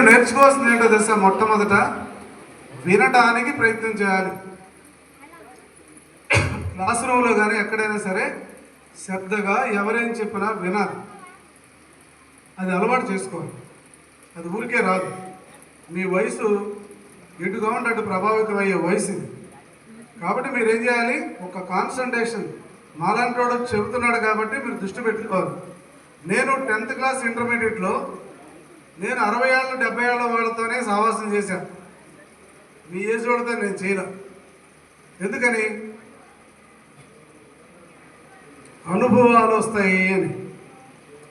మీరు నేర్చుకోవాల్సింది ఏంటో తెలుసా? మొట్టమొదట వినడానికి ప్రయత్నం చేయాలి. క్లాస్ రూమ్లో కానీ ఎక్కడైనా సరే శ్రద్ధగా ఎవరేం చెప్పినా వినాలి. అది అలవాటు చేసుకోవాలి. అది ఊరికే రాదు. మీ వయసు ఎటుగా ఉంటే అటు ప్రభావితం అయ్యే వయసు ఇది. కాబట్టి మీరు ఏం చేయాలి? ఒక కాన్సన్ట్రేషన్ మాలాంటి వాడు చెబుతున్నాడు కాబట్టి మీరు దృష్టి పెట్టుకోవాలి. నేను టెన్త్ క్లాస్ ఇంటర్మీడియట్లో నేను అరవై ఏళ్ళు డెబ్బై ఏళ్ళ వాళ్ళతోనే సావాసం చేశాను. మీ ఏజ్ వాళ్ళతో నేను చేయను. ఎందుకని? అనుభవాలు వస్తాయి అని.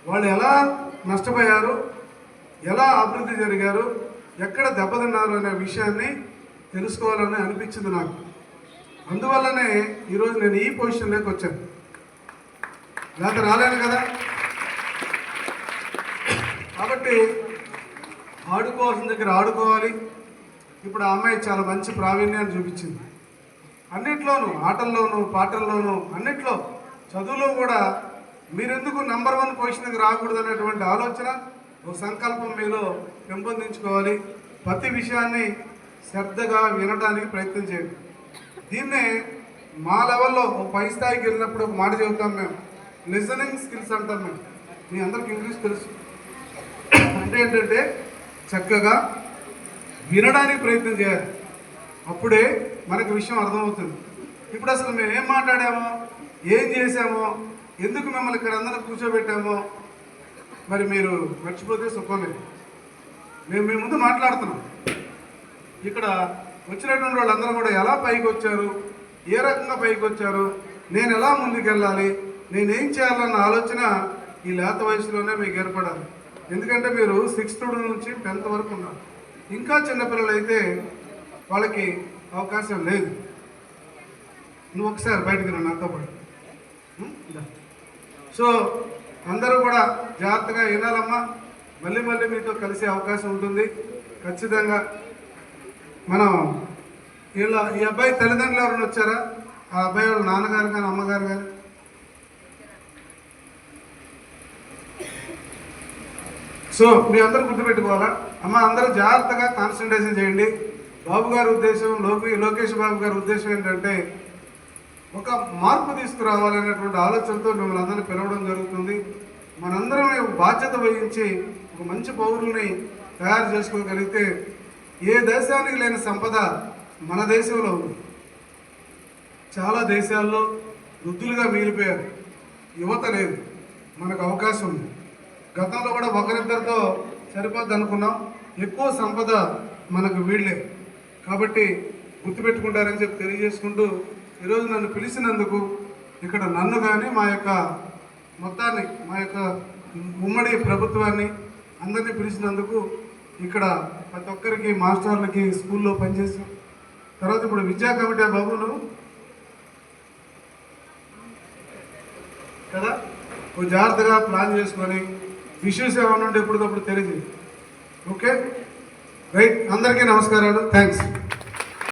వాళ్ళు ఎలా నష్టపోయారు? ఎలా అభివృద్ధి జరిగారు? ఎక్కడ దెబ్బతిన్నారు అనే విషయాన్ని తెలుసుకోవాలని అనిపించింది నాకు. అందువల్లనే ఈరోజు నేను ఈ పొజిషన్లోకి వచ్చాను. లేకపోతే రాలేను కదా? కాబట్టి ఆడుకోవాల్సిన దగ్గర ఆడుకోవాలి. ఇప్పుడు ఆ అమ్మాయి చాలా మంచి ప్రావీణ్యాన్ని చూపించింది. అన్నిట్లోనూ ఆటల్లోనూ పాటల్లోనూ అన్నిట్లో చదువులో కూడా మీరెందుకు నంబర్ వన్ పొజిషన్కి రాకూడదు అనేటువంటి ఆలోచన ఒక సంకల్పం మీలో పెంపొందించుకోవాలి. ప్రతి విషయాన్ని శ్రద్ధగా వినడానికి ప్రయత్నం చేయండి. దీన్నే మా లెవెల్లో ఒక పై స్థాయికి వెళ్ళినప్పుడు ఒక మాట చెబుతాం మేము. లిజనింగ్ స్కిల్స్ అంటాం మేము. మీ అందరికి ఇంగ్లీష్ తెలుసు. అంటే ఏంటంటే చక్కగా వినడానికి ప్రయత్నం చేయాలి. అప్పుడే మనకు విషయం అర్థమవుతుంది. ఇప్పుడు అసలు మేము ఏం మాట్లాడామో ఏం చేసామో ఎందుకు మిమ్మల్ని ఇక్కడ అందరం కూర్చోబెట్టామో మరి మీరు మర్చిపోతే సుఖం మేము మీ ముందు మాట్లాడుతున్నాం. ఇక్కడ వచ్చినటువంటి వాళ్ళందరూ కూడా ఎలా పైకి వచ్చారు ఏ రకంగా పైకి వచ్చారు నేను ఎలా ముందుకెళ్ళాలి నేనేం చేయాలన్న ఆలోచన ఈ లేత వయసులోనే మీకు ఏర్పడాలి. ఎందుకంటే మీరు సిక్స్త్ నుంచి టెన్త్ వరకు ఉన్నారు. ఇంకా చిన్నపిల్లలు అయితే వాళ్ళకి అవకాశం లేదు. నువ్వు ఒకసారి బయటకు రా నాతో పాటు. సో అందరూ కూడా జాగ్రత్తగా వినాలమ్మా. మళ్ళీ మళ్ళీ మీతో కలిసే అవకాశం ఉంటుంది. ఖచ్చితంగా మనం వీళ్ళ ఈ అబ్బాయి తల్లిదండ్రులు ఎవరైనా వచ్చారా? ఆ అబ్బాయి వాళ్ళ నాన్నగారు కానీ అమ్మగారు కానీ? సో మీ అందరూ గుర్తుపెట్టుకోవాలా? అమ్మ అందరూ జాగ్రత్తగా కాన్సన్ట్రేషన్ చేయండి. బాబు గారి ఉద్దేశం లోకి లోకేష్ బాబు గారి ఉద్దేశం ఏంటంటే ఒక మార్పు తీసుకురావాలనేటువంటి ఆలోచనతో మిమ్మల్ని అందరినీ పిలవడం జరుగుతుంది. మనందరం బాధ్యత వహించి ఒక మంచి పౌరుల్ని తయారు చేసుకోగలిగితే ఏ దేశానికి లేని సంపద మన దేశంలో ఉంది. చాలా దేశాల్లో వృద్ధులుగా మిగిలిపోయారు. యువత లేదు. మనకు అవకాశం ఉంది. గతంలో కూడా ఒకరిద్దరితో సరిపోద్ది అనుకున్నాం. ఎక్కువ సంపద మనకు వీళ్ళే. కాబట్టి గుర్తుపెట్టుకుంటారని చెప్పి తెలియజేసుకుంటూ ఈరోజు నన్ను పిలిచినందుకు ఇక్కడ నన్ను కానీ మా యొక్క మొత్తాన్ని మా యొక్క ఉమ్మడి ప్రభుత్వాన్ని అందరినీ పిలిచినందుకు ఇక్కడ ప్రతి ఒక్కరికి మాస్టర్లకి స్కూల్లో పనిచేసి తర్వాత ఇప్పుడు విద్యా కమిటీ బాబు కదా? ఓ జాగ్రత్తగా ప్లాన్ చేసుకొని ఇష్యూస్ ఏమైనా ఉంటే ఎప్పటికప్పుడు తెలియదు ఓకే? రైట్ అందరికీ నమస్కారాలు. థ్యాంక్స్